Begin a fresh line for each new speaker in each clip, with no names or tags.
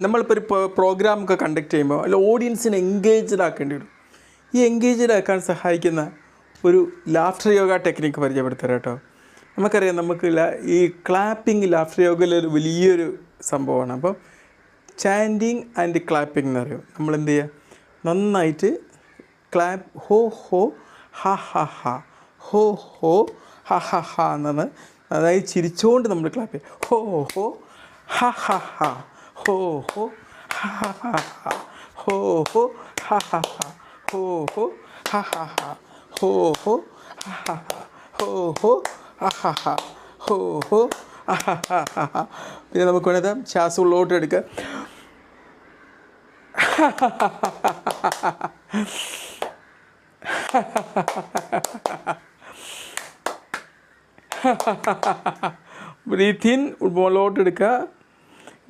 നമ്മളിപ്പോൾ ഒരു പ്രോഗ്രാം ഒക്കെ കണ്ടക്ട് ചെയ്യുമ്പോൾ അല്ല ഓഡിയൻസിനെ എൻഗേജ്ഡ് ആക്കേണ്ടി വരും. ഈ എൻഗേജ്ഡ് ആക്കാൻ സഹായിക്കുന്ന ഒരു ലാഫ്റ്റർ യോഗ ടെക്നിക്ക് പരിചയപ്പെടുത്തരാം കേട്ടോ. നമുക്കറിയാം നമുക്ക് ഈ ക്ലാപ്പിംഗ് ലാഫ്റ്റർ യോഗയിലെ ഒരു വലിയൊരു സംഭവമാണ്. അപ്പോൾ ചാൻഡിങ് ആൻഡ് ക്ലാപ്പിംഗ് എന്ന് പറയും. നമ്മൾ എന്ത് ചെയ്യുക നന്നായിട്ട് ക്ലാപ്പ് ഹോ ഹോ ഹ ഹ ഹ ഹോ ഹോ ഹ ഹ ഹ എന്നാണ് അതായത് ചിരിച്ചുകൊണ്ട് നമ്മൾ ക്ലാപ്പ് ചെയ്യും. ഹോ ഹോ ഹ ഹ ഹ. ഹോ ഹോ ഹ ഹ ഹ ഹ ഹോ ഹോ ഹ ഹ ഹ ഹോ ഹോ ഹ ഹ ഹ ഹോ ഹോ ഹ ഹ ഹ ഹോ ഹോ ഹ ഹ ഹ ഹോ പിന്നെ നമുക്ക് വേണത് ശ്വാസം ഉള്ളോട്ട് എടുക്കുക ബ്രീത്തിൻ മുകളിലോട്ട് എടുക്കുക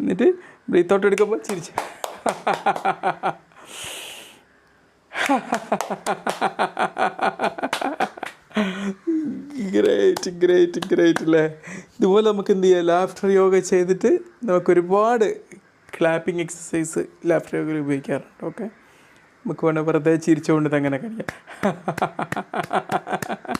എന്നിട്ട് ബ്രീത്ത് ഔട്ട് എടുക്കുമ്പോൾ ചിരിച്ച്. ഗ്രേറ്റ് ഗ്രേറ്റ് ഗ്രേറ്റ് അല്ലേ ഇതുപോലെ നമുക്ക് എന്ത് ചെയ്യാം? ലാഫ്റ്റർ യോഗ ചെയ്തിട്ട് നമുക്ക് ഒരുപാട് ക്ലാപ്പിംഗ് എക്സസൈസ് ലാഫ്റ്റർ യോഗയിൽ ഉപയോഗിക്കാറുണ്ട് ഓക്കെ നമുക്ക് വേണമെങ്കിൽ വെറുതെ ചിരിച്ചുകൊണ്ട് അങ്ങനെ കഴിയാം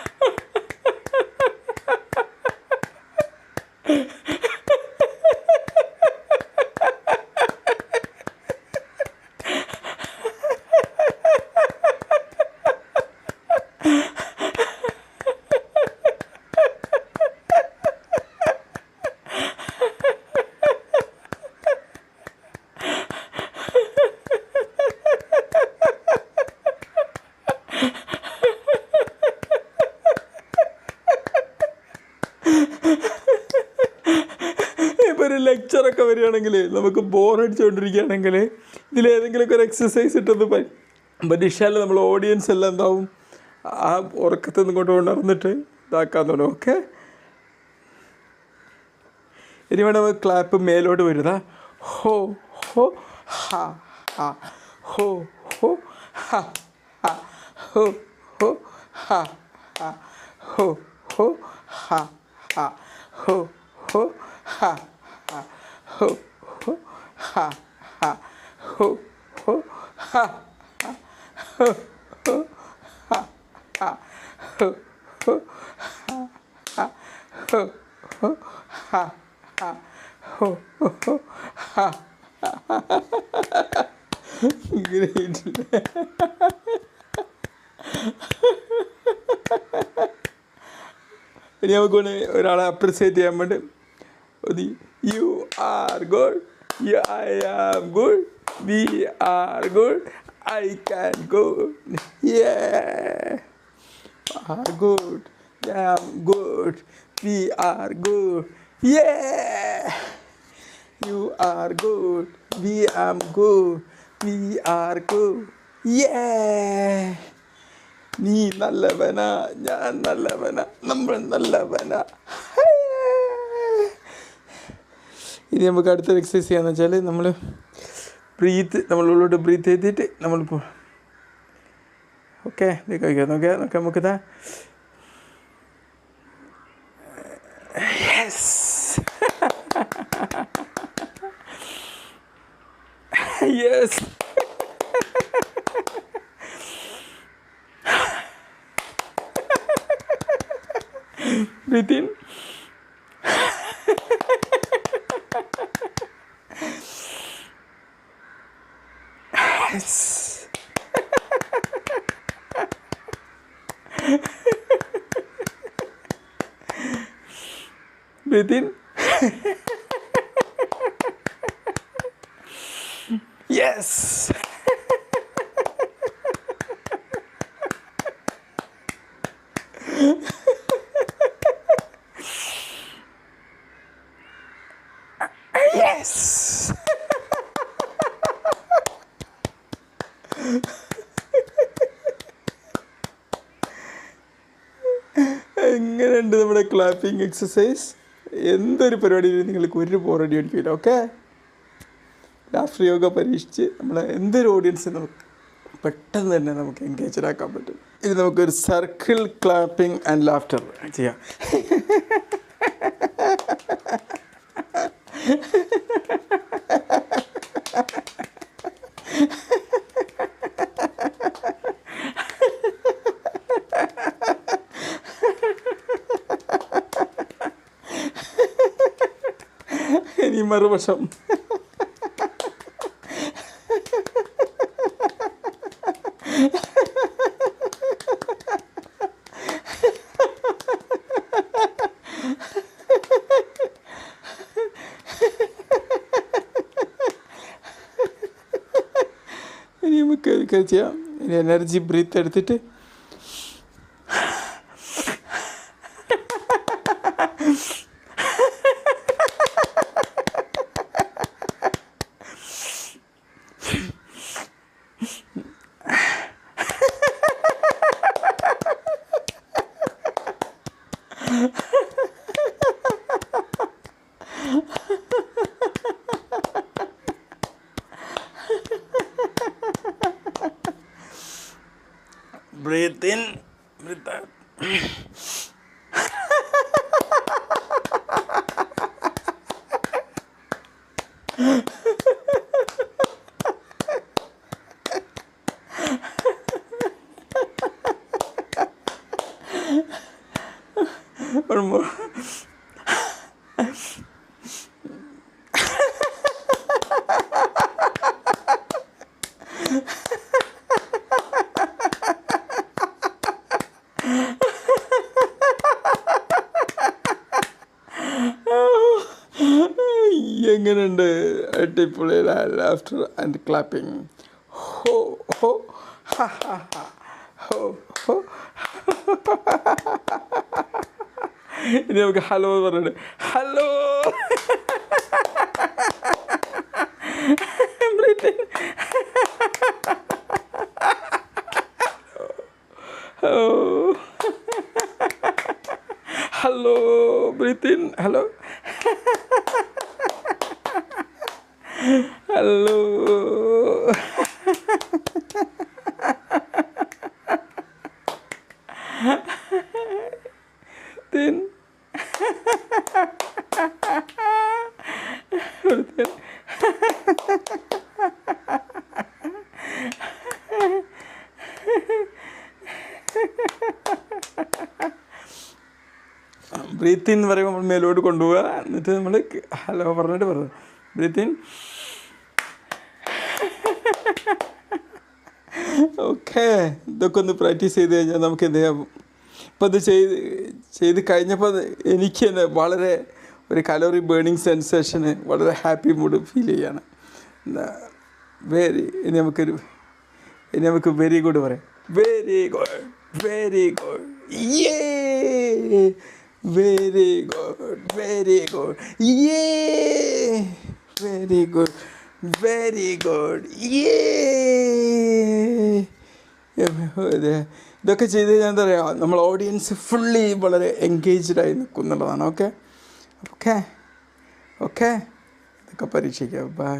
ഇപ്പോൾ ഒരു ലെക്ചറൊക്കെ വരികയാണെങ്കിൽ നമുക്ക് ബോറടിച്ചുകൊണ്ടിരിക്കുകയാണെങ്കിൽ ഇതിലേതെങ്കിലുമൊക്കെ ഒരു എക്സസൈസ് ഇട്ടത് പരീക്ഷയിൽ നമ്മൾ ഓഡിയൻസ് എല്ലാം എന്താവും? ആ ഉറക്കത്തിൽ നിന്ന് കൊണ്ട് ഉണർന്നിട്ട് ഇതാക്കാൻ തുടങ്ങും. ഓക്കെ ഇനി വേണം ക്ലാപ്പ് മേലോട്ട് വരുന്ന. ഹോ ഹോ ഹ ഹാ ഹോ ഹോ ഹാ ഹാ ഹോ ഹോ ഹാ ഹാ ഹോ ഹോ ഹ. 하, 호, 호, 하, 하, 호, 호, 하, 하, 호, 호, 하, 하, 호, 호, 하, 하, 호, 호, 하, 하, 호, 호, 하, 하, 호, 호, 하, 하, Great. ഇനി നമുക്കൊന്ന് ഒരാളെ അപ്രിസിയേറ്റ് ചെയ്യാൻ വേണ്ടി ഒന്ന് you are good you I am good we are good I can good yeah are good I am good we are good yeah you are good we am good we are good yeah നീ നല്ലവനാ ഞാൻ നല്ലവനാ നമ്മൾ നല്ലവനാ. ഇനി നമുക്ക് അടുത്തൊരു exercise ചെയ്യാന്ന് വെച്ചാൽ നമ്മൾ breath നമ്മൾ ഉള്ളോട്ട് ബ്രീത്ത് ചെയ്തിട്ട് നമ്മൾ ഓക്കെ നോക്കിയാൽ നോക്കിയാൽ നോക്കാം നമുക്കിതാ. Yes yes Breathe in. Yes. Breathe in. yes. yes. Clapping exercise എന്തൊരു പരിപാടിയിലും നിങ്ങൾക്ക് ഒരു ബോറടി അടിക്കില്ല ഓക്കെ രാഷ്ട്രീയ യോഗ പരീക്ഷിച്ച് നമ്മൾ എന്തൊരു ഓഡിയൻസ് നമുക്ക് പെട്ടെന്ന് തന്നെ നമുക്ക് എൻഗേജഡ് ആക്കാൻ പറ്റും. ഇത് നമുക്കൊരു സർക്കിൾ ക്ലാപ്പിംഗ് ആൻഡ് ലാഫ്റ്റർ ചെയ്യാം. ഇനി മറുവശം. ഇനി നമുക്ക് ചെയ്യാം. ഇനി എനർജി ബ്രീത്ത് എടുത്തിട്ട് breath in breath out One more. അടിപൊളി ലാഫ്റ്റർ ആൻഡ് ക്ലാപ്പിംഗ് ഹോ ഹോ ഹാ ഹാ ഹാ. ഹോ ഇനി നമുക്ക് ഹലോ എന്ന് പറഞ്ഞിട്ട് hello. Hello breathe in hello hello thin breathe in പറയുമ്പോൾ നമ്മൾ മേലോട്ട് കൊണ്ടുപോവുക എന്നിട്ട് നമ്മൾ ഹലോ പറഞ്ഞിട്ട് പറഞ്ഞു ബ്രീത്ത് ഇൻ ഓക്കെ ഇതൊക്കെ ഒന്ന് പ്രാക്ടീസ് ചെയ്ത് കഴിഞ്ഞാൽ നമുക്ക് എന്ത് ചെയ്യാം? ഇപ്പം ഇത് ചെയ്ത് ചെയ്ത് കഴിഞ്ഞപ്പോൾ എനിക്ക് തന്നെ വളരെ ഒരു കലോറി ബേണിങ് സെൻസേഷന് വളരെ ഹാപ്പി മൂഡ് ഫീൽ ചെയ്യാണ്. വെരി ഇനി നമുക്കൊരു ഇനി നമുക്ക് വെരി ഗുഡ് പറയാം. Very good very good yeah very good very good yeah very good very good ഏ ഇതൊക്കെ ചെയ്ത് കഴിഞ്ഞാൽ എന്താ പറയുക നമ്മൾ ഓഡിയൻസ് ഫുള്ളി വളരെ എൻഗേജ്ഡായി നിൽക്കുന്നുള്ളതാണ് ഓക്കെ ഓക്കെ ഓക്കെ ഇതൊക്കെ പരീക്ഷിക്കാം. ബൈ